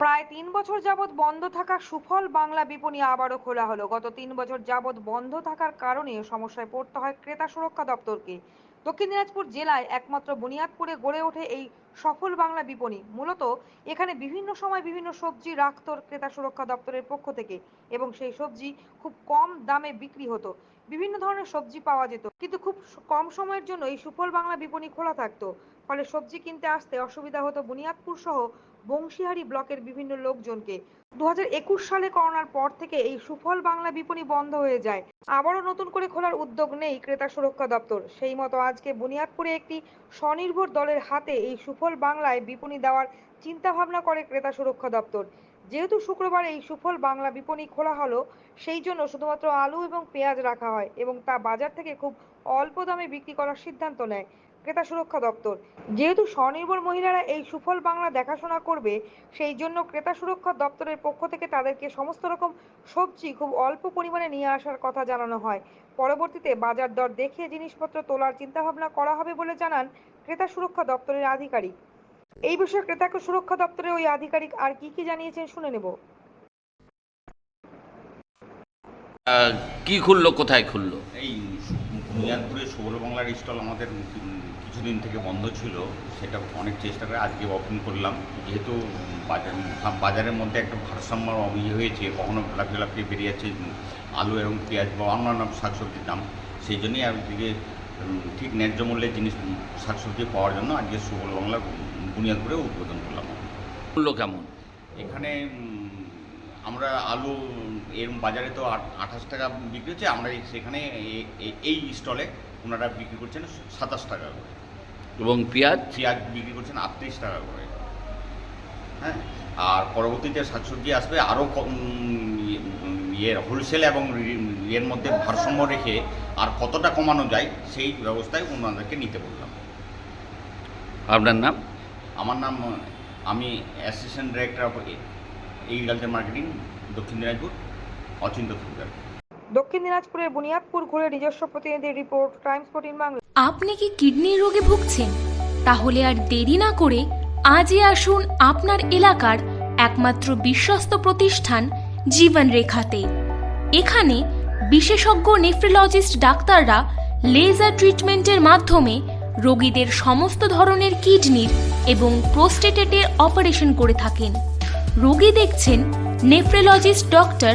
প্রায় তিন বছর যাবৎ বন্ধ থাকা সুফল বাংলা বিপণী আবারও খোলা হলো। গত তিন বছর যাবৎ বন্ধ থাকার কারণে সমস্যায় পড়তে হয় ক্রেতা সুরক্ষা দপ্তরকে। দক্ষিণ দিনাজপুর জেলায় একমাত্র বুনিয়াদপুরে গড়ে ওঠে এই সফল বাংলা বিপণী। মূলত এখানে বিভিন্ন সময় বিভিন্ন সবজি রাখত ক্রেতা সুরক্ষা দপ্তরের পক্ষ থেকে এবং সেই সবজি খুব কম দামে বিক্রি হতো। বিভিন্ন ধরনের সবজি পাওয়া যেত। কিন্তু খুব কম সময়ের জন্য এই সুফল বাংলা বিপণী খোলা থাকতো। ফলে সবজি কিনতে আসতে অসুবিধা হতো বুনিয়াদপুর সহ বংশীহারি ব্লকের বিভিন্ন লোকজনকে। দু হাজার একুশ সালে করোনার পর থেকে এই সুফল বাংলা বিপণী বন্ধ হয়ে যায়। আবারও নতুন করে খোলার উদ্যোগ নেই ক্রেতা সুরক্ষা দপ্তর। সেই মতো আজকে বুনিয়াদপুরে একটি স্বনির্ভর দলের হাতে এই সুফল বাংলায় বিপণী দেওয়ার চিন্তা ভাবনা করে ক্রেতা সুরক্ষা দপ্তর। যেহেতু শুক্রবার এই সুফল বাংলা বিপণী খোলা হলো, সেই জন্য শুধুমাত্র আলু এবং পেঁয়াজ রাখা হয় এবং তা বাজার থেকে খুব অল্প দামে বিক্রি করার সিদ্ধান্ত নেয়। ক্রেতা সুরক্ষা দপ্তর। যেহেতু স্বনির্ভর মহিলারা এই সুফল বাংলা দেখাশোনা করবে সেই জন্য ক্রেতা সুরক্ষা দপ্তরের পক্ষ থেকে তাদেরকে সমস্ত রকম সবজি খুব অল্প পরিমাণে নিয়ে আসার কথা জানানো হয়। পরবর্তীতে বাজার দর দেখে জিনিসপত্র তোলার চিন্তাভাবনা করা হবে বলে জানান ক্রেতা সুরক্ষা দপ্তরের আধিকারিক। এই বিষয়ে ক্রেতা সুরক্ষা দপ্তরের ওই আধিকারিক আর কি কি জানিয়েছেন শুনে নেব। কি খুললো কোথায় খুললো? এই বুনিয়াদপুরে সৌর বাংলার স্টল আমাদের কিছুদিন থেকে বন্ধ ছিল। সেটা অনেক চেষ্টা করে আজকে ওপেন করলাম। যেহেতু বাজার বাজারের মধ্যে একটা ভারসাম্য ইয়ে হয়েছে কখনো গোলাপ গোলাপি বেরিয়ে যাচ্ছে আলু এবং পেঁয়াজ বা অন্যান্য শাকসবজির দাম। সেই জন্যই উম, ঠিক ন্যায্য মূল্যে জিনিস শাকসবজি পাওয়ার জন্য আজকে সুবল বাংলা বুনিয়াদপুরে উদ্বোধন করলাম। খুললো কেমন? এখানে আমরা আলু এর বাজারে তো আঠাশ টাকা বিক্রি হচ্ছে আমরা এই- সেখানে এই স্টলে ওনারা বিক্রি করছেন সাতাশ টাকা করে। এবং পেঁয়াজ? পেঁয়াজ বিক্রি করছেন আটত্রিশ টাকা করে। হ্যাঁ আর পরবর্তীতে শাকসবজি আসবে আরও কম ইয়ে হোলসেল এবং ইয়ের মধ্যে ভারসাম্য রেখে আর কতটা কমানো যায় সেই ব্যবস্থায় ওনাদেরকে নিতে বললাম। আপনার নাম? আমার নাম আমি assistant director of agriculture marketing Dakshin Dinajpur. Achinta দক্ষিণ দিনাজপুরের বুনিয়াদপুর ঘুরে নিজস্ব প্রতিনিধির রিপোর্ট টাইমস ফোর্টিন বাংলা। আপনি কি কিডনির রোগে ভুগছেন? তাহলে আর দেরি না করে আজই আসুন আপনার এলাকার একমাত্র বিশ্বস্ত প্রতিষ্ঠান জীবন রেখাতে এখানে বিশেষজ্ঞ নেফ্রোলজিস্ট ডাক্তাররা লেজার ট্রিটমেন্টের মাধ্যমে রোগীদের সমস্ত ধরনের কিডনির এবং প্রোস্টেটেটের অপারেশন করে থাকেন। রোগী দেখছেন nephrologist doctor